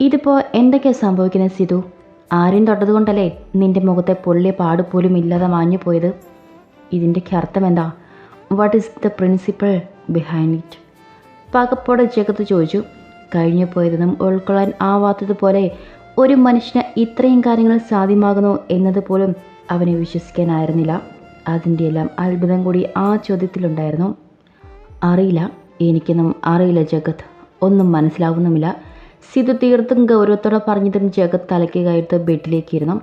ഇതിപ്പോൾ എന്തൊക്കെയാണ് സംഭവിക്കുന്നത് സിധു? ആരെയും തൊട്ടതുകൊണ്ടല്ലേ നിന്റെ മുഖത്തെ പൊള്ളിയ പാട് പോലും ഇല്ലാതെ മാഞ്ഞു പോയത്? ഇതിന്റെയൊക്കെ അർത്ഥം എന്താ? What is the principle behind it പകപ്പോടെ ജഗത്ത് ചോദിച്ചു. കഴിഞ്ഞു പോയതെന്നും ഉൾക്കൊള്ളാൻ ആവാത്തതുപോലെ ഒരു മനുഷ്യന് ഇത്രയും കാര്യങ്ങൾ സാധ്യമാകുന്നു എന്നതുപോലും അവനെ വിശ്വസിക്കാനായിരുന്നില്ല. അതിന്റെ എല്ലാം അത്ഭുതം കൂടി ആ ചോദ്യത്തിലുണ്ടായിരുന്നു. അറിയില്ല. എനിക്കൊന്നും അറിയില്ല ജഗത്. ഒന്നും മനസ്സിലാവുന്നുമില്ല. സിധു തീർത്തും ഗൗരവത്തോടെ പറഞ്ഞതും ജഗത് തലയ്ക്ക് കയർത്ത് ബെഡിലേക്ക് ഇരുന്നു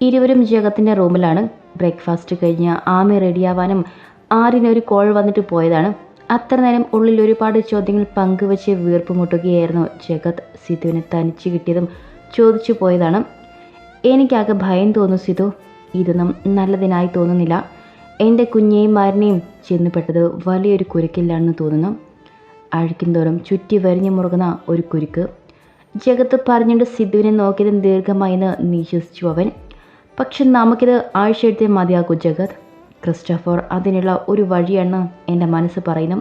ഇരുവരും ജഗത്തിന്റെ റൂമിലാണ്. ബ്രേക്ക്ഫാസ്റ്റ് കഴിഞ്ഞ് ആമി റെഡിയാവാനും ആരിനൊരു കോൾ വന്നിട്ട് പോയതാണ്. അത്ര നേരം ഉള്ളിൽ ഒരുപാട് ചോദ്യങ്ങൾ പങ്കുവച്ച് വീർപ്പ് മുട്ടുകയായിരുന്നു ജഗത് സിധുവിനെ തനിച്ച് കിട്ടിയതും ചോദിച്ചു പോയതാണ്. എനിക്കാകെ ഭയം തോന്നുന്നു സിധു ഇതൊന്നും നല്ലതിനായി തോന്നുന്നില്ല. എന്റെ കുഞ്ഞെയും മാരനെയും ചെന്നുപെട്ടത് വലിയൊരു കുരുക്കില്ലാണെന്ന് തോന്നുന്നു. അഴുക്കിന്തോറും ചുറ്റി വരിഞ്ഞു മുറുകുന്ന ഒരു കുരുക്ക്. ജഗത്ത് പറഞ്ഞുകൊണ്ട് സിദ്ധുവിനെ നോക്കിയതും ദീർഘമായെന്ന് നിശ്വസിച്ചു അവൻ. പക്ഷെ നമുക്കിത് ആഴ്ച എടുത്തേ മതിയാക്കൂ ജഗത്. ക്രിസ്റ്റഫർ അതിനുള്ള ഒരു വഴിയാണ് എന്റെ മനസ്സ് പറയുന്നു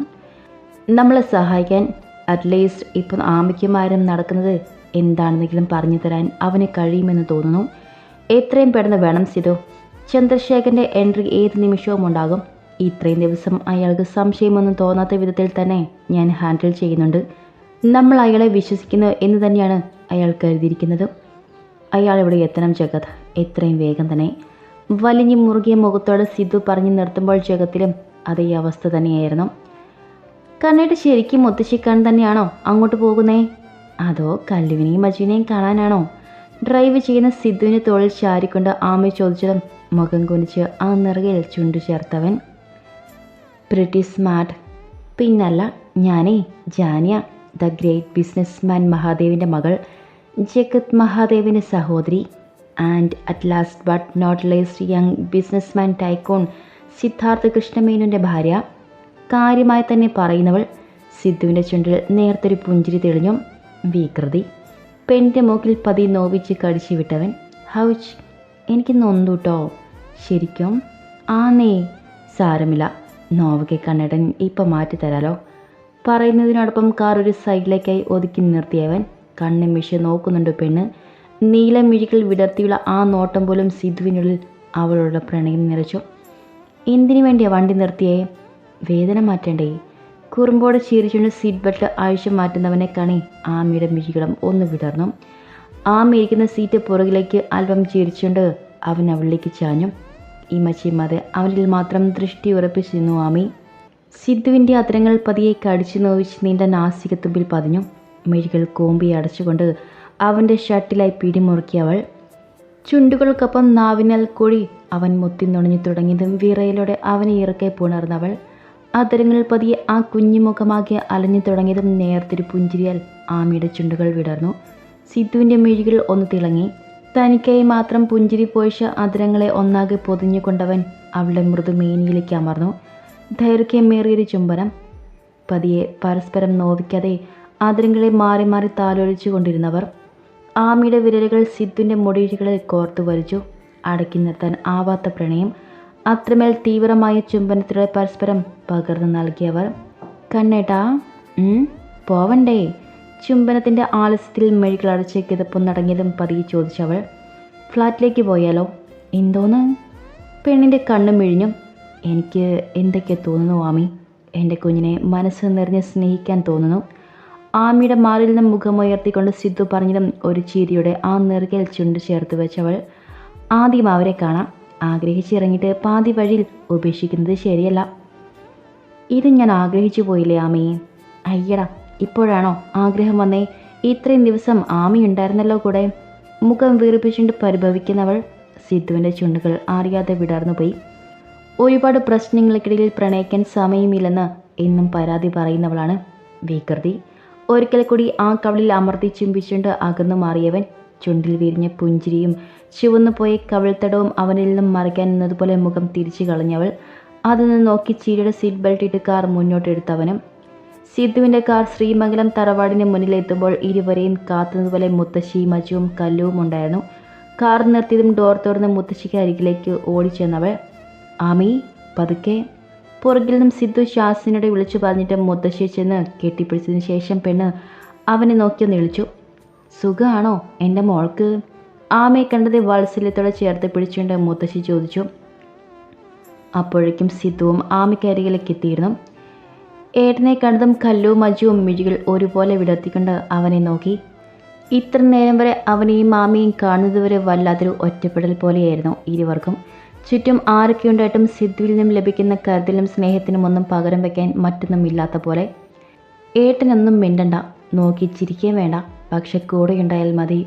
നമ്മളെ സഹായിക്കാൻ അറ്റ്ലീസ്റ്റ് ഇപ്പം ആമിക്കുമാരും നടക്കുന്നത് എന്താണെന്നെങ്കിലും പറഞ്ഞു തരാൻ അവന് കഴിയുമെന്ന് തോന്നുന്നു. എത്രയും പെട്ടെന്ന് വേണം സിധു ചന്ദ്രശേഖരന്റെ എൻട്രി ഏത് നിമിഷവും ഉണ്ടാകും. ഇത്രയും ദിവസം അയാൾക്ക് സംശയമൊന്നും തോന്നാത്ത വിധത്തിൽ തന്നെ ഞാൻ ഹാൻഡിൽ ചെയ്യുന്നുണ്ട്. നമ്മൾ അയാളെ വിശ്വസിക്കുന്നു എന്ന് തന്നെയാണ് അയാൾ കരുതിയിരിക്കുന്നത്. അയാൾ ഇവിടെ എത്തണം ജഗത്. എത്രയും വേഗം തന്നെ. വലിഞ്ഞു മുറുകിയ മുഖത്തോട് സിദ്ധു പറഞ്ഞു നിർത്തുമ്പോൾ ജഗത്തിലും അതേ അവസ്ഥ തന്നെയായിരുന്നു. കണ്ണേട്ട് ശരിക്കും മുത്തശ്ശിക്കാൻ തന്നെയാണോ അങ്ങോട്ട് പോകുന്നേ? അതോ കല്ലുവിനെയും മജുവിനെയും കാണാനാണോ? ഡ്രൈവ് ചെയ്യുന്ന സിദ്ധുവിനെ തോളിൽ ചാരിക്കൊണ്ട് ആമ ചോദിച്ചതും മുഖം കുനിച്ച് ആ നിറകിൽ ചുണ്ടു ചേർത്തവൻ പ്രിറ്റി സ്മാർട്ട് പിന്നല്ല ഞാനേ ജാനിയ. ദ ഗ്രേറ്റ് ബിസിനസ്മാൻ മഹാദേവിന്റെ മകൾ ജഗത് മഹാദേവിന്റെ സഹോദരി. And at last but not least young businessman tycoon Siddhartha കൃഷ്ണമേനുവിന്റെ ഭാര്യ. കാര്യമായി തന്നെ പറയുന്നവൾ സിദ്ധുവിന്റെ ചുണ്ടിൽ നേർത്തൊരു പുഞ്ചിരി തെളിഞ്ഞു വികൃതി. പെണ്ണിന്റെ മൂക്കിൽ പതി നോവിച്ച് കടിച്ചു വിട്ടവൻ. ഹൗച്ച് എനിക്ക് നൊന്തൂട്ടോ ശരിക്കും? ആന്നേ സാരമില്ല. നോവയ്ക്ക് കണ്ണടൻ ഇപ്പം മാറ്റി തരാലോ. പറയുന്നതിനോടൊപ്പം കാർ ഒരു സൈഡിലേക്കായി ഒതുക്കി നിർത്തിയവൻ കണ്ണും മിഷി നോക്കുന്നുണ്ട് പെണ്ണ്. നീല മിഴികൾ വിടർത്തിയുള്ള ആ നോട്ടം പോലും സിധുവിനുള്ളിൽ അവളുടെ പ്രണയം നിറച്ചു. എന്തിനു വേണ്ടിയാ വണ്ടി നിർത്തിയേ? വേദന മാറ്റണ്ടേ? കുറുമ്പോടെ ചീരിച്ചുകൊണ്ട് സീറ്റ് ബെൽറ്റ് ആഴ്ച മാറ്റുന്നവനെ കണി ആമിയുടെ മിഴികളും ഒന്ന് വിടർന്നു. ആമി ഇരിക്കുന്ന സീറ്റ് പുറകിലേക്ക് അല്പം ചീരിച്ചുകൊണ്ട് അവൻ അവളിലേക്ക് ചാഞ്ഞു. ഈ മച്ചിമാതെ അവനിൽ മാത്രം ദൃഷ്ടി ഉറപ്പിച്ചിരുന്നു ആമി. സിദ്ധുവിന്റെ അത്തരങ്ങൾ പതിയെ കടിച്ചു നോവിച്ച് നീണ്ട നാസികത്തുമ്പിൽ പതിഞ്ഞു. മെഴികൾ കോമ്പി അടച്ചുകൊണ്ട് അവന്റെ ഷർട്ടിലായി പിടിമുറുക്കിയവൾ ചുണ്ടുകൾക്കൊപ്പം നാവിനാൽ കൂടി അവൻ മുത്തി നുണഞ്ഞു തുടങ്ങിയതും വിറയിലൂടെ അവനെ ഇറക്കെ പുണർന്നവൾ. അതിരങ്ങൾ പതിയെ ആ കുഞ്ഞുമുഖമാക്കി അലഞ്ഞു തുടങ്ങിയതും നേർത്തൊരു പുഞ്ചിരിയാൽ ആമിയുടെ ചുണ്ടുകൾ വിടർന്നു. സിദ്ധുവിന്റെ മെഴികൾ ഒന്ന് തിളങ്ങി. തനിക്കായി മാത്രം പുഞ്ചിരി പോയിച്ച അതരങ്ങളെ ഒന്നാകെ പൊതിഞ്ഞുകൊണ്ടവൻ അവളുടെ മൃദുമേനിയിലേക്ക് അമർന്നു. ദൈർഘ്യമേറിയൊരു ചുംബനം. പതിയെ പരസ്പരം നോവിക്കാതെ ആദരങ്ങളെ മാറി മാറി താലോലിച്ചു കൊണ്ടിരുന്നവർ ആമിയുടെ വിരലുകൾ സിദ്ധുവിന്റെ മുടിയിഴകളിൽ കോർത്തു വലിച്ചു. അടക്കി നിർത്താൻ ആവാത്ത പ്രണയം അത്രമേൽ തീവ്രമായ ചുംബനത്തിലൂടെ പരസ്പരം പകർന്നു നൽകിയവർ കണ്ണേട്ടാ പോവണ്ടേ? ചുംബനത്തിന്റെ ആലസ്യത്തിൽ മെഴുകൾ അടച്ച് കിതപ്പൊന്നടങ്ങിയതും പതിയെ ചോദിച്ചവൾ ഫ്ലാറ്റിലേക്ക് പോയാലോ? എന്തോന്ന്? പെണ്ണിന്റെ കണ്ണും മിഴിഞ്ഞു എനിക്ക് എന്തൊക്കെ തോന്നുന്നു ആമി? എന്റെ കുഞ്ഞിനെ മനസ്സ് നിറഞ്ഞ് സ്നേഹിക്കാൻ തോന്നുന്നു. ആമിയുടെ മാറിൽ നിന്നും മുഖമുയർത്തിക്കൊണ്ട് സിദ്ധു പറഞ്ഞതും ഒരു ചിരിയുടെ ആ നെറുകയിൽ ചുണ്ട് ചേർത്ത് വെച്ചവൾ ആദ്യം അവരെ കാണാം. ആഗ്രഹിച്ചിറങ്ങിയിട്ട് പാതി വഴിയിൽ ഉപേക്ഷിക്കുന്നത് ശരിയല്ല. ഇത് ഞാൻ ആഗ്രഹിച്ചു പോയില്ലേ ആമി? അയ്യട ഇപ്പോഴാണോ ആഗ്രഹം വന്നേ? ഇത്രയും ദിവസം ആമി ഉണ്ടായിരുന്നല്ലോ കൂടെ. മുഖം വീർപ്പിച്ചുകൊണ്ട് പരിഭവിക്കുന്നവൾ സിദ്ധുവിന്റെ ചുണ്ടുകൾ അറിയാതെ വിടർന്നു പോയി ഒരുപാട് പ്രശ്നങ്ങൾക്കിടയിൽ പ്രണയിക്കാൻ സമയമില്ലെന്ന് എന്നും പരാതി പറയുന്നവളാണ് വികൃതി. ഒരിക്കൽ കൂടി ആ കവളിൽ അമർത്തി ചുംബിച്ചുകൊണ്ട് അകന്നു മാറിയവൻ ചുണ്ടിൽ വിരിഞ്ഞ പുഞ്ചിരിയും ചുവന്നു പോയ കവിൾത്തടവും അവനിൽ നിന്നും മറിക്കാൻ നിന്നതുപോലെ മുഖം തിരിച്ചു കളഞ്ഞവൾ അതൊന്ന് നോക്കി ചീരയുടെ സീറ്റ് ബെൽറ്റ് ഇട്ട് കാർ മുന്നോട്ടെടുത്തവനും സിദ്ധുവിന്റെ കാർ ശ്രീമംഗലം തറവാടിന് മുന്നിലെത്തുമ്പോൾ ഇരുവരെയും കാത്തുന്നതുപോലെ മുത്തശ്ശി മജുവും കല്ലുവും ഉണ്ടായിരുന്നു. കാർ നിർത്തിയതും ഡോർ തുറന്ന് മുത്തശ്ശിക്ക് അരികിലേക്ക് ഓടിച്ചെന്നവൾ ആമി പതുക്കെ. പുറകിൽ നിന്നും സിദ്ധു ശാസിനോടെ വിളിച്ചു പറഞ്ഞിട്ട് മുത്തശ്ശിയെ ചെന്ന് കെട്ടിപ്പിടിച്ചതിന് ശേഷം പെണ്ണ് അവനെ നോക്കി വിളിച്ചു. സുഖമാണോ എന്റെ മോൾക്ക്? ആമയെ കണ്ടത് വാത്സല്യത്തോടെ ചേർത്ത് പിടിച്ചുകൊണ്ട് മുത്തശ്ശി ചോദിച്ചു. അപ്പോഴേക്കും സിദ്ധുവും ആമയ്ക്കരികിലേക്ക് എത്തിയിരുന്നു. ഏട്ടനെ കണ്ടതും കല്ലും മജുവും മിഴികൾ ഒരുപോലെ വിടർത്തിക്കൊണ്ട് അവനെ നോക്കി. ഇത്ര നേരം വരെ അവനെയും മാമിയും കാണുന്നതുവരെ വല്ലാത്തൊരു ഒറ്റപ്പെടൽ പോലെയായിരുന്നു ഇരുവർക്കും. ചുറ്റും ആരൊക്കെയുണ്ടായിട്ടും സിദ്ധുവിൽ നിന്നും ലഭിക്കുന്ന കരുതലും സ്നേഹത്തിനും ഒന്നും പകരം വയ്ക്കാൻ മറ്റൊന്നും ഇല്ലാത്ത പോലെ ഏട്ടനൊന്നും മിണ്ടണ്ട നോക്കി ചിരിക്കുകയും വേണ്ട. പക്ഷെ കൂടെയുണ്ടായാൽ മതി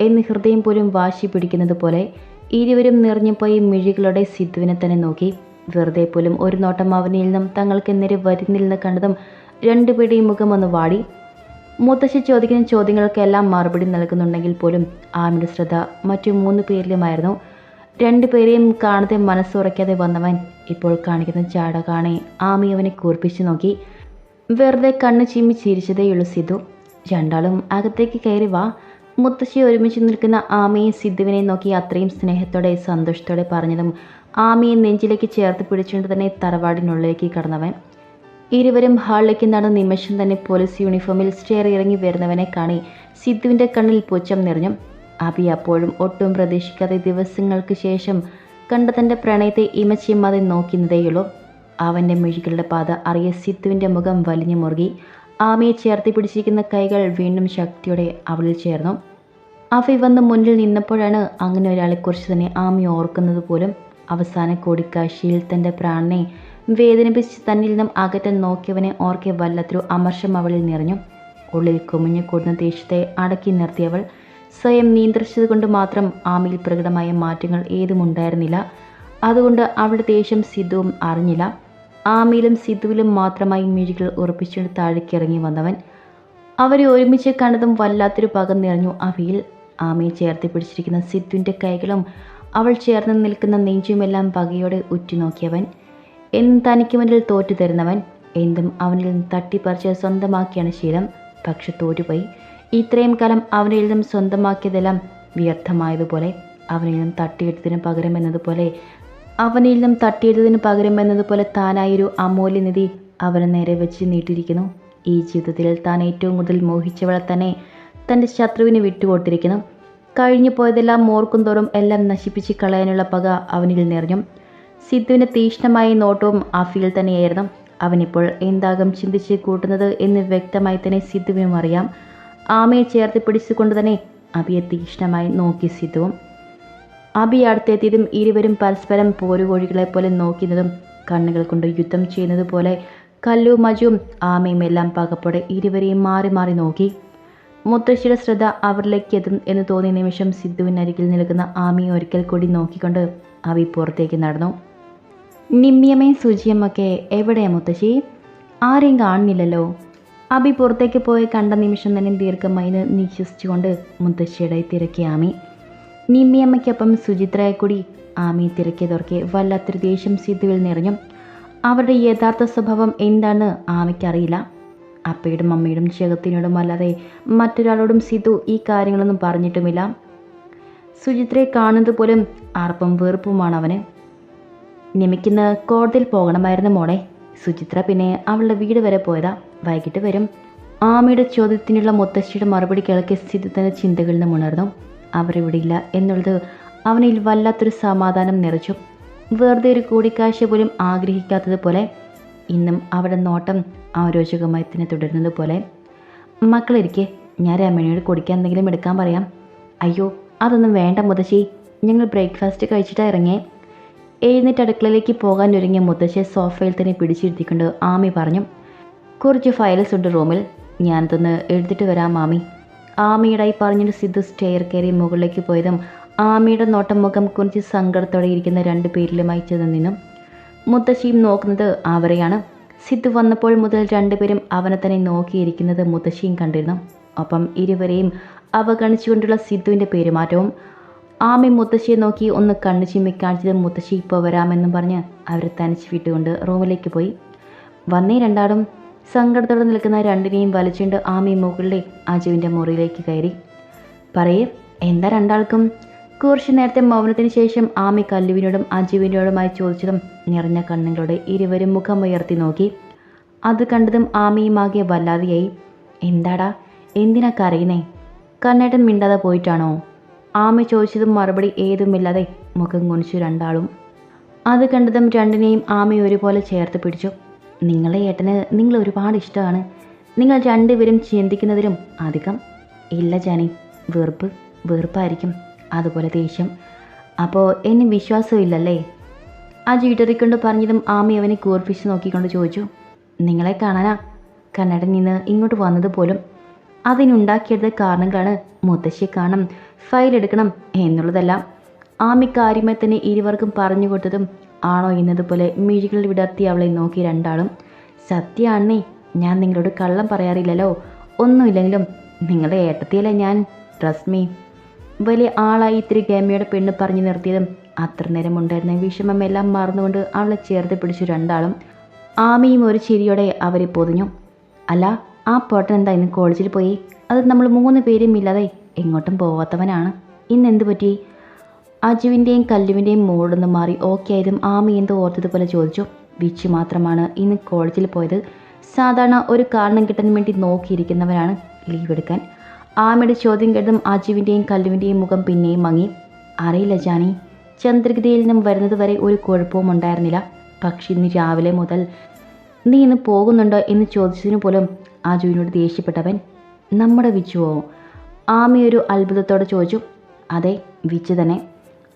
എന്ന് ഹൃദയം പോലും വാശി പിടിക്കുന്നത് പോലെ ഇരുവരും നിറഞ്ഞുപോയി മിഴികളോടെ സിദ്ധുവിനെ തന്നെ നോക്കി. വെറുതെ പോലും ഒരു നോട്ടം അവനിൽ നിന്നും തങ്ങൾക്ക് നേരെ വരുന്നില്ലെന്ന് കണ്ടതും രണ്ടുപേരുടെയും മുഖം ഒന്ന് വാടി. മുത്തശ്ശി ചോദിക്കുന്ന ചോദ്യങ്ങൾക്കെല്ലാം മറുപടി നൽകുന്നുണ്ടെങ്കിൽ പോലും ആമിയുടെ ശ്രദ്ധ മറ്റു മൂന്ന് പേരിലുമായിരുന്നു. രണ്ടുപേരെയും കാണാതെ മനസ്സുറയ്ക്കാതെ വന്നവൻ ഇപ്പോൾ കാണിക്കുന്ന ചാട കാണെ ആമി അവനെ കൂർപ്പിച്ചു നോക്കി. വെറുതെ കണ്ണ് ചിമ്മി ചിരിച്ചതേയുള്ളൂ സിദ്ധു. രണ്ടാളും അകത്തേക്ക് കയറി വാ. മുത്തശ്ശി ഒരുമിച്ച് നിൽക്കുന്ന ആമയെ സിദ്ധുവിനെ നോക്കി അത്രയും സ്നേഹത്തോടെ സന്തോഷത്തോടെ പറഞ്ഞതും ആമയെ നെഞ്ചിലേക്ക് ചേർത്ത് പിടിച്ചുകൊണ്ട് തന്നെ തറവാടിനുള്ളിലേക്ക് കടന്നവൻ. ഇരുവരും ഹാളിലേക്ക് നടന്ന നിമിഷം തന്നെ പോലീസ് യൂണിഫോമിൽ സ്റ്റെയർ ഇറങ്ങി വരുന്നവനെ കാണി സിദ്ധുവിന്റെ കണ്ണിൽ പുച്ഛം നിറഞ്ഞു. അബി അപ്പോഴും ഒട്ടും പ്രതീക്ഷിക്കാതെ ദിവസങ്ങൾക്ക് ശേഷം കണ്ട തന്റെ പ്രണയത്തെ ഇമച്ചിമ്മാതെ നോക്കുന്നതേയുള്ളൂ. അവന്റെ മിഴികളുടെ പാത അറിയ സിത്തുവിന്റെ മുഖം വലിഞ്ഞു മുറുകി. ആമയെ ചേർത്തി പിടിച്ചിരിക്കുന്ന കൈകൾ വീണ്ടും ശക്തിയോടെ അവളിൽ ചേർന്നു. അഫി വന്ന് മുന്നിൽ നിന്നപ്പോഴാണ് അങ്ങനെ ഒരാളെക്കുറിച്ച് തന്നെ ആമി ഓർക്കുന്നത് പോലും. അവസാന കൂടിക്കാഴ്ചയിൽ തന്റെ പ്രാണനെ വേദനിപ്പിച്ച് തന്നിൽ നിന്നും അകറ്റാൻ നോക്കിയവനെ ഓർക്കെ വല്ലാത്തൊരു അമർഷം അവളിൽ നിറഞ്ഞു. ഉള്ളിൽ കുമിഞ്ഞു കൂടുന്ന ദേഷ്യത്തെ അടക്കി നിർത്തിയവൾ സ്വയം നിയന്ത്രിച്ചത് കൊണ്ട് മാത്രം ആമയിൽ പ്രകടമായ മാറ്റങ്ങൾ ഏതും ഉണ്ടായിരുന്നില്ല. അതുകൊണ്ട് അവളുടെ ദേഷ്യം സിദ്ധുവും അറിഞ്ഞില്ല. ആമയിലും സിദ്ധുവിലും മാത്രമായി മിഴികൾ ഉറപ്പിച്ചുകൊണ്ട് താഴേക്കിറങ്ങി വന്നവൻ. അവരെ ഒരുമിച്ച് കണ്ടതും വല്ലാത്തൊരു പകം നിറഞ്ഞു അവയിൽ. ആമയെ ചേർത്ത് പിടിച്ചിരിക്കുന്ന സിദ്ധുവിന്റെ കൈകളും അവൾ ചേർന്ന് നിൽക്കുന്ന നെഞ്ചുമെല്ലാം പകയോടെ ഉറ്റുനോക്കിയവൻ. എന്നും തനിക്ക് മുന്നിൽ തോറ്റു തരുന്നവൻ. എന്തും അവനിൽ തട്ടിപ്പറിച്ച് സ്വന്തമാക്കിയാണ് ശീലം. പക്ഷെ തോറ്റുപോയി. ഇത്രയും കാലം അവനിൽ നിന്നും സ്വന്തമാക്കിയതെല്ലാം വ്യർത്ഥമായതുപോലെ അവനിൽ നിന്നും തട്ടിയെടുത്തതിന് പകരം എന്നതുപോലെ അവനിൽ നിന്നും തട്ടിയെടുത്തതിന് പകരം എന്നതുപോലെ താനായൊരു അമൂല്യനിധി അവനെ നേരെ വെച്ച് നീട്ടിയിരിക്കുന്നു. ഈ ജീവിതത്തിൽ താൻ ഏറ്റവും കൂടുതൽ മോഹിച്ചവളെ തന്നെ തന്റെ ശത്രുവിന് വിട്ടുകൊടുത്തിരിക്കുന്നു. കഴിഞ്ഞു പോയതെല്ലാം ഓർക്കും തോറും എല്ലാം നശിപ്പിച്ച് കളയാനുള്ള പക അവനിൽ നിറഞ്ഞു. സിദ്ധുവിന്റെ തീക്ഷ്ണമായ നോട്ടവും അഫിയിൽ തന്നെയായിരുന്നു. അവനിപ്പോൾ എന്താകും ചിന്തിച്ച് കൂട്ടുന്നത് എന്ന് വ്യക്തമായി തന്നെ സിദ്ധുവിനും അറിയാം. ആമയെ ചേർത്ത് പിടിച്ചുകൊണ്ട് തന്നെ അബിയെ തീക്ഷ്ണമായി നോക്കി സിദ്ധുവും. അബി അടുത്തെത്തിയതും ഇരുവരും പരസ്പരം പോരുകോഴികളെ പോലെ നോക്കുന്നതും കണ്ണുകൾ കൊണ്ട് യുദ്ധം ചെയ്യുന്നത് പോലെ കല്ലും മജുവും ആമയും എല്ലാം പകപ്പോടെ ഇരുവരെയും മാറി മാറി നോക്കി. മുത്തശ്ശിയുടെ ശ്രദ്ധ അവരിലേക്ക് എത്തും എന്ന് തോന്നിയ നിമിഷം സിദ്ധുവിനരികിൽ നിൽക്കുന്ന ആമിയെ ഒരിക്കൽ കൂടി നോക്കിക്കൊണ്ട് അവി പുറത്തേക്ക് നടന്നു. നിമ്മിയമ്മയും സുജിയമ്മൊക്കെ എവിടെയാ മുത്തശ്ശി? ആരെയും കാണുന്നില്ലല്ലോ. അബി പുറത്തേക്ക് പോയി കണ്ട നിമിഷം തന്നെ ദീർഘമായി നിശ്വസിച്ചുകൊണ്ട് മുത്തശ്ശിയുടെ തിരക്കി ആമി. നിമ്മിയമ്മയ്ക്കൊപ്പം സുചിത്രയെ കൂടി ആമി തിരക്കിയതോർക്കെ വല്ലാത്തൊരു ദേഷ്യം സിദ്ധുവിൽ നിറഞ്ഞു. അവരുടെ യഥാർത്ഥ സ്വഭാവം എന്താണെന്ന് ആമയ്ക്കറിയില്ല. അപ്പയോടും അമ്മയോടും ജഗത്തിനോടും അല്ലാതെ മറ്റൊരാളോടും സിദ്ധു ഈ കാര്യങ്ങളൊന്നും പറഞ്ഞിട്ടുമില്ല. സുചിത്രയെ കാണുന്നത് പോലും ആർപ്പം വെറുപ്പുമാണ് അവന്. നിമിക്കുന്ന കോടതിയിൽ പോകണമായിരുന്നു മോളെ. സുചിത്ര പിന്നെ അവളുടെ വീട് വരെ പോയതാ. വൈകിട്ട് വരും. ആമയുടെ ചോദ്യത്തിനുള്ള മുത്തശ്ശിയുടെ മറുപടി കേൾക്കെ സ്ഥിതി തന്നെ ചിന്തകളിൽ നിന്ന് ഉണർന്നു. അവരിവിടെ ഇല്ല എന്നുള്ളത് അവനിൽ വല്ലാത്തൊരു സമാധാനം നിറച്ചു. വെറുതെ ഒരു കൂടിക്കാഴ്ച പോലും ആഗ്രഹിക്കാത്തതുപോലെ ഇന്നും അവിടെ നോട്ടം ആരോചകമായി തന്നെ തുടരുന്നത് പോലെ. മക്കളിരിക്കെ ഞാൻ രമണിയോട് കുടിക്കാൻ എന്തെങ്കിലും എടുക്കാൻ പറയാം. അയ്യോ അതൊന്നും വേണ്ട മുതശ്ശി ഞങ്ങൾ ബ്രേക്ക്ഫാസ്റ്റ് കഴിച്ചിട്ടാണ് ഇറങ്ങിയേ. എഴുന്നേറ്റ് അടുക്കളയിലേക്ക് പോകാൻ ഒരുങ്ങിയ മുത്തശ്ശിയെ സോഫയിൽ തന്നെ പിടിച്ചിരുത്തിക്കൊണ്ട് ആമി പറഞ്ഞു കുറച്ച് ഫയൽസ് ഉണ്ട് റൂമിൽ. ഞാനതൊന്ന് എഴുതിട്ട് വരാം മാമി. ആമിയുടായി പറഞ്ഞിട്ട് സിദ്ധു സ്റ്റെയർ കയറി മുകളിലേക്ക് പോയതും ആമിയുടെ നോട്ടം മുഖം കുറിച്ച് സങ്കടത്തോടെ ഇരിക്കുന്ന രണ്ട് പേരിലുമായി ചെന്ന് നിന്നും. മുത്തശ്ശിയും നോക്കുന്നത് അവരെയാണ്. സിദ്ധു വന്നപ്പോൾ മുതൽ രണ്ടുപേരും അവനെ തന്നെ നോക്കിയിരിക്കുന്നത് മുത്തശ്ശിയും കണ്ടിരുന്നു. ഒപ്പം ഇരുവരെയും അവഗണിച്ചുകൊണ്ടുള്ള സിദ്ധുവിന്റെ പെരുമാറ്റവും ആമി മുത്തശ്ശിയെ നോക്കി ഒന്ന് കണ്ണു ചിമ്മി കാണിച്ചത് മുത്തശ്ശി ഇപ്പോൾ വരാമെന്നും പറഞ്ഞ് അവർ തനിച്ച് വിട്ടുകൊണ്ട് റൂമിലേക്ക് പോയി. വന്നേ രണ്ടാളും സങ്കടത്തോടെ നിൽക്കുന്ന രണ്ടിനെയും വലിച്ചുകൊണ്ട് ആമി മുകളിലെ അജുവിന്റെ മുറിയിലേക്ക് കയറി. പറയേ എന്താ രണ്ടാൾക്കും? കുറച്ചു നേരത്തെ മൗനത്തിന് ശേഷം ആമി കല്ലുവിനോടും അജുവിനോടുമായി ചോദിച്ചതും നിറഞ്ഞ കണ്ണുകളോടെ ഇരുവരും മുഖം ഉയർത്തി നോക്കി. അത് കണ്ടതും ആമിയുമാകെ വല്ലാതെയായി. എന്താടാ എന്തിനാ കരയുന്നേ? കണ്ണേട്ടൻ മിണ്ടാതെ പോയിട്ടാണോ? ആമ ചോദിച്ചതും മറുപടി ഏതുമില്ലാതെ മുഖം കുണിച്ചു രണ്ടാളും. അത് കണ്ടതും രണ്ടിനെയും ആമ ഒരുപോലെ ചേർത്ത് പിടിച്ചു. നിങ്ങളെ ഏട്ടന് നിങ്ങൾ ഒരുപാട് ഇഷ്ടമാണ്. നിങ്ങൾ രണ്ടുപേരും ചിന്തിക്കുന്നതിലും അധികം ഇല്ല ജാനി. വെറുപ്പ് വെറുപ്പായിരിക്കും. അതുപോലെ ദേഷ്യം. അപ്പോൾ എന്നെ വിശ്വാസമില്ലല്ലേ ആ ചീട്ടറിക്കൊണ്ട് പറഞ്ഞതും ആമി അവനെ കൂർപ്പിച്ച് നോക്കിക്കൊണ്ട് ചോദിച്ചു. നിങ്ങളെ കാണാനാ? കന്നട നിന്ന് ഇങ്ങോട്ട് വന്നത് പോലും. അതിനുണ്ടാക്കിയെടുത്ത കാരണങ്ങളാണ് മുത്തശ്ശി കാണണം. ഫയൽ എടുക്കണം എന്നുള്ളതെല്ലാം ആമി കാര്യമായി തന്നെ ഇരുവർക്കും പറഞ്ഞു കൊടുത്തതും ആണോ എന്നതുപോലെ മിഴികൾ വിടർത്തി അവളെ നോക്കി രണ്ടാളും സത്യമാണേ ഞാൻ നിങ്ങളോട് കള്ളം പറയാറില്ലല്ലോ. ഒന്നുമില്ലെങ്കിലും നിങ്ങളുടെ ഏട്ടത്തിയല്ലേ ഞാൻ റസ്മി. വലിയ ആളായി ഇത്തിരി ഗമയുടെ പെണ്ണ് പറഞ്ഞു നിർത്തിയതും അത്ര നേരം ഉണ്ടായിരുന്ന വിഷമമെല്ലാം മറന്നുകൊണ്ട് അവളെ ചേർത്ത് പിടിച്ചു രണ്ടാളും. ആമയും ഒരു ചിരിയോടെ അവരെ പൊതിഞ്ഞു. അല്ല ആ പോട്ടൻ എന്താ ഇന്ന് കോളേജിൽ പോയി? അത് നമ്മൾ മൂന്ന് പേരും ഇല്ലാതെ എങ്ങോട്ടും പോവാത്തവനാണ്. ഇന്ന് എന്ത് പറ്റി? അജുവിന്റെയും കല്ലുവിന്റെയും മോളൊന്ന് മാറി ഓക്കെ ആയതും ആമി എന്ത് ഓർത്തതുപോലെ ചോദിച്ചു. വിച്ചു മാത്രമാണ് ഇന്ന് കോളേജിൽ പോയത്. സാധാരണ ഒരു കാരണം കിട്ടാൻ വേണ്ടി നോക്കിയിരിക്കുന്നവരാണ് ലീവ് എടുക്കാൻ. ആമയുടെ ചോദ്യം കേട്ടതും അജുവിന്റെയും കല്ലുവിന്റെയും മുഖം പിന്നെയും മങ്ങി. അറിയില്ല ജാനി. ചന്ദ്രഗതിയിൽ നിന്നും വരുന്നത് വരെ ഒരു കുഴപ്പവും ഉണ്ടായിരുന്നില്ല. പക്ഷെ ഇന്ന് രാവിലെ മുതൽ നീ ഇന്ന് പോകുന്നുണ്ടോ എന്ന് ചോദിച്ചതിനു പോലും അജുവിനോട് ദേഷ്യപ്പെട്ടവൻ നമ്മുടെ വിച്ചുവോ? ആമി ഒരു അത്ഭുതത്തോടെ ചോദിച്ചു അതെ വിച്ചു തന്നെ.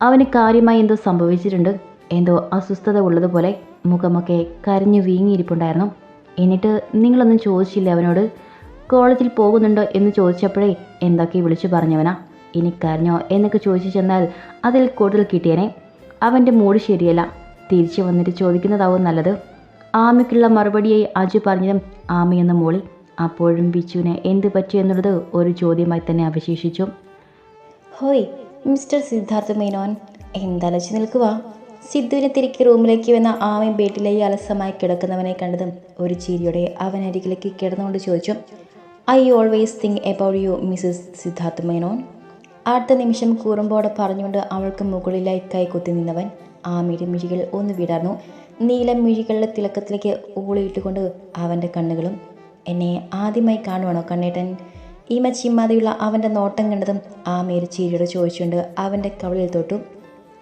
അവന് കാര്യമായി എന്തോ സംഭവിച്ചിട്ടുണ്ട്. എന്തോ അസ്വസ്ഥത ഉള്ളതുപോലെ മുഖമൊക്കെ കരഞ്ഞു വീങ്ങിയിരിപ്പുണ്ടായിരുന്നു. എന്നിട്ട് നിങ്ങളൊന്നും ചോദിച്ചില്ല അവനോട്? കോളേജിൽ പോകുന്നുണ്ടോ എന്ന് ചോദിച്ചപ്പോഴേ എന്തൊക്കെ വിളിച്ചു പറഞ്ഞവനാ. ഇനി കരഞ്ഞോ എന്നൊക്കെ ചോദിച്ചു ചെന്നാൽ അതിൽ കൂടുതൽ കിട്ടിയനെ. അവന്റെ മൂഡ് ശരിയല്ല. തിരിച്ചു വന്നിട്ട് ചോദിക്കുന്നതാവും നല്ലത്. ആമയ്ക്കുള്ള മറുപടിയായി അജു പറഞ്ഞതും ആമയെന്ന മോളി. അപ്പോഴും ബിച്ചുവിന് എന്ത് പറ്റി എന്നുള്ളത് ഒരു ചോദ്യമായി തന്നെ അവശേഷിച്ചു. ഹോയ് മിസ്റ്റർ സിദ്ധാർത്ഥ മേനോൻ. എന്താലോചിച്ച് നിൽക്കുക? സിദ്ധുവിനെ തിരികെ റൂമിലേക്ക് വന്ന ആമയും ബെഡിലായി അലസമായി കിടക്കുന്നവനെ കണ്ടതും ഒരു ചിരിയോടെ അവൻ അരികിലേക്ക് കിടന്നുകൊണ്ട് ചോദിച്ചു I always think about you Mrs Siddhartha Menon. അടുത്ത നിമിഷം കൂറുമ്പോടെ പറഞ്ഞുകൊണ്ട് അവൾക്ക് മുകളിലായി കൈകുത്തി നിന്നവൻ ആമയുടെ മിഴികൾ ഒന്ന് വിടർന്നു. നീല മിഴികളുടെ തിളക്കത്തിലേക്ക് ഊളിയിട്ടുകൊണ്ട് അവന്റെ കണ്ണുകളും എന്നെ ആദ്യമായി കാണുവാണോ കണ്ണേട്ടൻ? ഈ മച്ചിമ്മാതെയുള്ള അവന്റെ നോട്ടം കണ്ടതും ആമ ഒരു ചിരിയോട് ചോദിച്ചുകൊണ്ട് അവന്റെ കവളിൽ തൊട്ടു.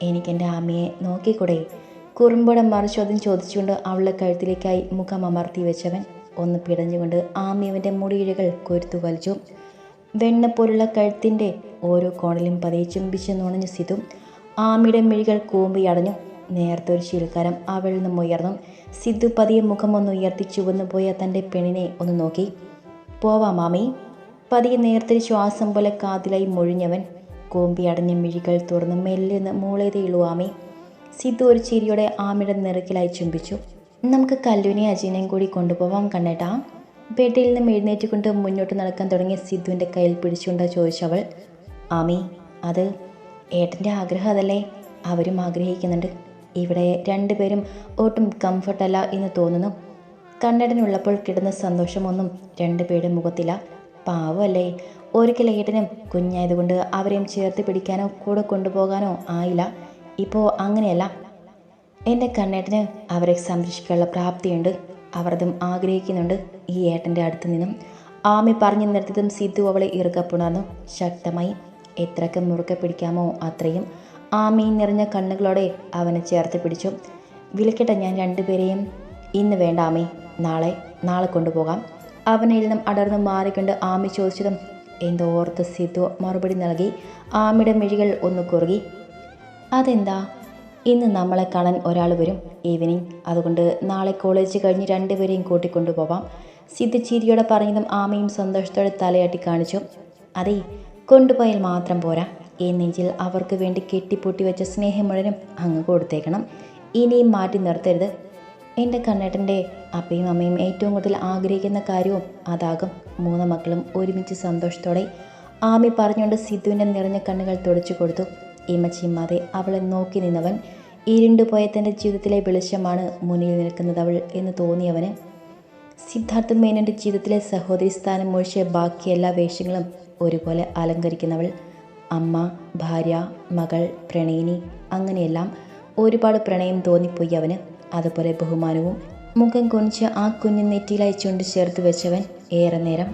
എനിക്കെന്റെ ആമയെ നോക്കിക്കൂടെ? കുറുമ്പോടെ മറുചോദ്യം ചോദിച്ചുകൊണ്ട് അവളുടെ കഴുത്തിലേക്കായി മുഖം അമർത്തി വെച്ചവൻ ഒന്ന് പിടഞ്ഞുകൊണ്ട് ആമിയവന്റെ മുടിയിഴകൾ കൊരുത്തു വലിച്ചു. വെണ്ണ പോലുള്ള കഴുത്തിന്റെ ഓരോ കോണലും പതിയെ ചുംബിച്ച് നുണഞ്ഞു സിതു ആമിയുടെ മിഴികൾ കൂമ്പി അടഞ്ഞു. നേരത്തെ ഒരു ശീലക്കാരം അവളിൽ നിന്നും ഉയർന്നു. സിദ്ധു പതിയെ മുഖം ഒന്ന് ഉയർത്തി ചുവന്നു പോയ തന്റെ പെണ്ണിനെ ഒന്ന് നോക്കി. പോവാ മാമി. പതിയെ നേരത്തെ ശ്വാസം പോലെ കാതിലായി മൊഴിഞ്ഞവൻ കൂമ്പി അടഞ്ഞ മിഴികൾ തുറന്ന് മെല്ലെ മൂളേതേയുള്ളൂ ആമി. സിദ്ധു ഒരു ചിരിയോടെ ആമിയുടെ നിറക്കിലായി ചുംബിച്ചു. നമുക്ക് കല്ലുവിനെ അജീനയും കൂടി കൊണ്ടുപോവാം കണ്ണേട്ടാ. ബെഡിൽ നിന്നും എഴുന്നേറ്റുകൊണ്ട് മുന്നോട്ട് നടക്കാൻ തുടങ്ങിയ സിദ്ധുവിന്റെ കയ്യിൽ പിടിച്ചുകൊണ്ട് ചോദിച്ചവൾ ആമി അത് ഏട്ടന്റെ ആഗ്രഹം അതല്ലേ? അവരും ആഗ്രഹിക്കുന്നുണ്ട്. ഇവിടെ രണ്ടുപേരും ഒട്ടും കംഫർട്ടല്ല എന്ന് തോന്നുന്നു. കണ്ണടനുള്ളപ്പോൾ കിടന്ന സന്തോഷമൊന്നും രണ്ടുപേരുടെ മുഖത്തില്ല. പാവമല്ലേ? ഒരിക്കൽ ഏട്ടനും കുഞ്ഞായതുകൊണ്ട് അവരെയും ചേർത്ത് പിടിക്കാനോ കൂടെ കൊണ്ടുപോകാനോ ആയില്ല. ഇപ്പോൾ അങ്ങനെയല്ല. എന്റെ കണ്ണേട്ടന് അവരെ സംരക്ഷിക്കാനുള്ള പ്രാപ്തിയുണ്ട്. അവർ അതും ആഗ്രഹിക്കുന്നുണ്ട് ഈ ഏട്ടന്റെ അടുത്ത് നിന്നും. ആമി പറഞ്ഞു നിർത്തിയതും സിദ്ധു അവളെ ഇറുകപ്പുണർന്നു ശക്തമായി. എത്രക്ക് മുറുക്കെ പിടിക്കാമോ അത്രയും. ആമി നിറഞ്ഞ കണ്ണുകളോടെ അവനെ ചേർത്ത് പിടിച്ചു. വിളിക്കട്ടെ ഞാൻ രണ്ടുപേരെയും. ഇന്ന് വേണ്ട ആമി നാളെ നാളെ കൊണ്ടുപോകാം. അവനിൽ നിന്നും അടർന്നു മാറിക്കൊണ്ട് ആമി ചോദിച്ചതും എന്തോ ഓർത്ത് സിദ്ധു മറുപടി നൽകി ആമിയുടെ മിഴികൾ ഒന്ന് കുറുകി അതെന്താ? ഇന്ന് നമ്മളെ കാണാൻ ഒരാൾ വരും. ഈവനിങ്. അതുകൊണ്ട് നാളെ കോളേജ് കഴിഞ്ഞ് രണ്ടുപേരെയും കൂട്ടിക്കൊണ്ടുപോവാം സിദ്ധു ചിരിയോടെ പറഞ്ഞതും ആമയും സന്തോഷത്തോടെ തലയാട്ടി കാണിച്ചു അതെ കൊണ്ടുപോയാൽ മാത്രം പോരാ. ഈ നെഞ്ചിൽ അവർക്ക് വേണ്ടി കെട്ടിപ്പൊട്ടി വെച്ച സ്നേഹം മുഴുവനും അങ്ങ് കൊടുത്തേക്കണം. ഇനിയും മാറ്റി നിർത്തരുത്. എന്റെ കണ്ണേട്ടന്റെ അപ്പയും അമ്മയും ഏറ്റവും കൂടുതൽ ആഗ്രഹിക്കുന്ന കാര്യവും അതാകും. മൂന്ന് മക്കളും ഒരുമിച്ച് സന്തോഷത്തോടെ ആമി പറഞ്ഞുകൊണ്ട് സിദ്ധുവിന്റെ നിറഞ്ഞ കണ്ണുകൾ തുടച്ചു കൊടുത്തു. ഇമ ചിമ്മാതെ അവളെ നോക്കി നിന്നവൻ ഇരുണ്ടുപോയ തന്റെ ജീവിതത്തിലെ വെളിച്ചമാണ് മുന്നിൽ നിൽക്കുന്നത് അവൾ എന്ന് തോന്നിയവന്. സിദ്ധാർത്ഥ മേനന്റെ ജീവിതത്തിലെ സഹോദരി സ്ഥാനം ഒഴിച്ച് ബാക്കി എല്ലാ വേഷങ്ങളും ഒരുപോലെ അലങ്കരിക്കുന്നവൾ അമ്മ ഭാര്യ മകൾ പ്രണയിനി അങ്ങനെയെല്ലാം ഒരുപാട് പ്രണയം തോന്നിപ്പോയി അവന്. അതുപോലെ ബഹുമാനവും മുഖം കുനിച്ച് ആ കുഞ്ഞു നെറ്റിയിലായി ചുണ്ട് ചേർത്ത് വെച്ചവൻ ഏറെ നേരം